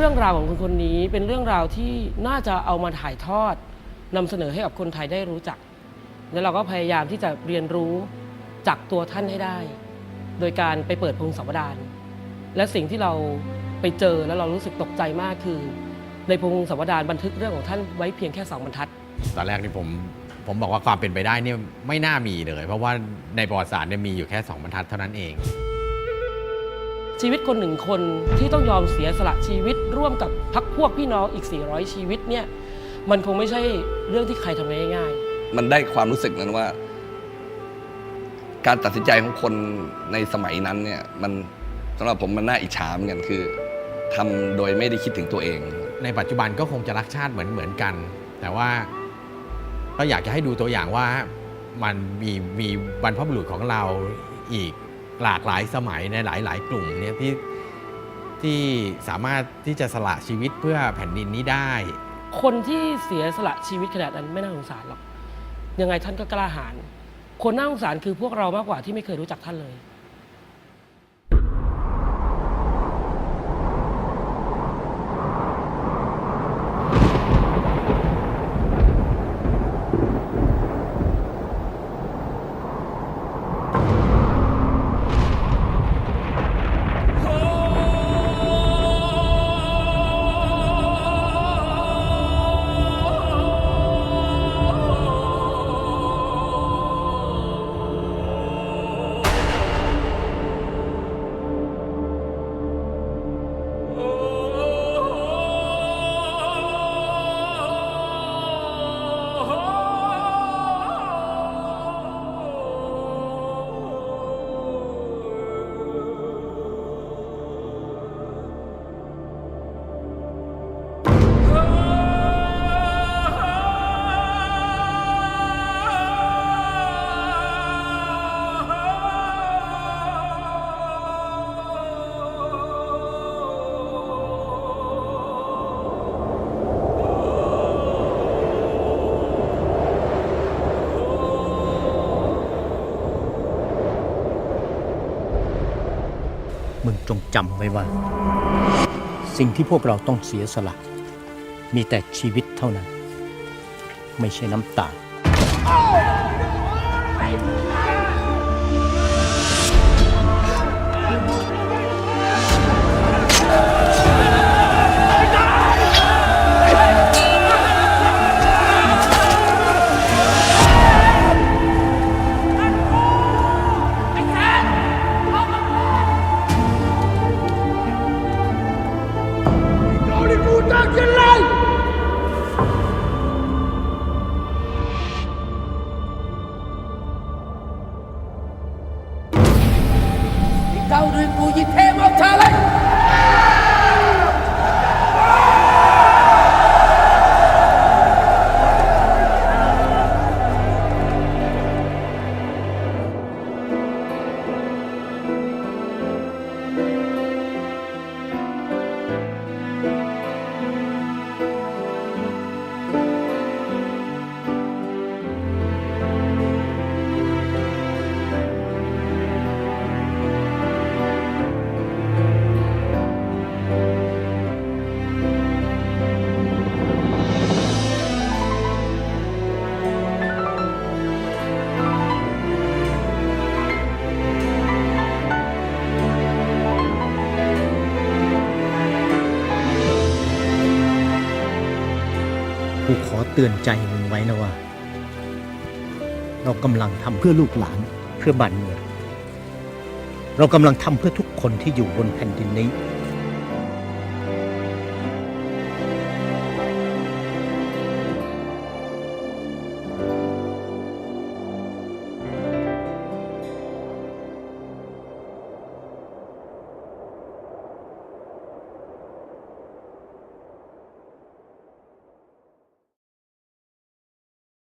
รื่องราวของคนคนนี้เป็นเรื่องราวที่น่าจะเอามาถ่ายทอดนำเสนอให้กับคนไทยได้รู้จัก แล้วเราก็พยายามที่จะเรียนรู้จากตัวท่านให้ได้ โดยการไปเปิดพงศาวดารและสิ่งที่เราไปเจอแล้วเรารู้สึกตกใจมากคือ ในพงศาวดารบันทึกเรื่องของท่านไว้เพียงแค่สองบรรทัด ตอนแรกนี่ผมผมบอกว่าความเป็นไปได้เนี่ยไม่น่ามีเลย เพราะว่าในประวัติศาสตร์เนี่ยมีอยู่แค่2บรรทัดเท่านั้นเอง ชีวิตคนหนึ่งคนที่ต้องยอมเสียสละชีวิตร่วมกับพักพวกพี่น้องอีก 400 ชีวิตเนี่ยมันคงไม่ใช่เรื่องที่ใครทำได้ง่ายๆมันได้ความรู้สึกนั้นว่า การตัดสินใจของคนในสมัยนั้นเนี่ยมันสำหรับผมมันน่าอิจฉาเหมือนกันคือทำโดยไม่ได้คิดถึงตัวเอง ในปัจจุบันก็คงจะรักชาติเหมือนเหมือนกัน แต่ว่าก็อยากจะให้ดูตัวอย่างว่ามันมีมีบรรพบุรุษของเราอีก หลากหลายสมัยในหลายหลายกลุ่มเนี่ยที่ที่สามารถที่จะสละชีวิตเพื่อแผ่นดินนี้ได้ คนที่เสียสละชีวิตขนาดนั้นไม่น่าสงสารหรอกยังไงท่านก็กล้าหาญคนน่าสงสารคือพวกเรามากกว่าที่ไม่เคยรู้จักท่านเลย มึงจงจำไว้ว่า สิ่งที่พวกเราต้องเสียสละ มีแต่ชีวิตเท่านั้น ไม่ใช่น้ำตา dừng lại tao đừng cùi gì thêm ông cha lấy เตือนใจมึงไว้นะว่า เรากำลังทำเพื่อลูกหลานเพื่อบ้านเมืองเรากำลังทำเพื่อทุกคนที่อยู่บนแผ่นดินนี้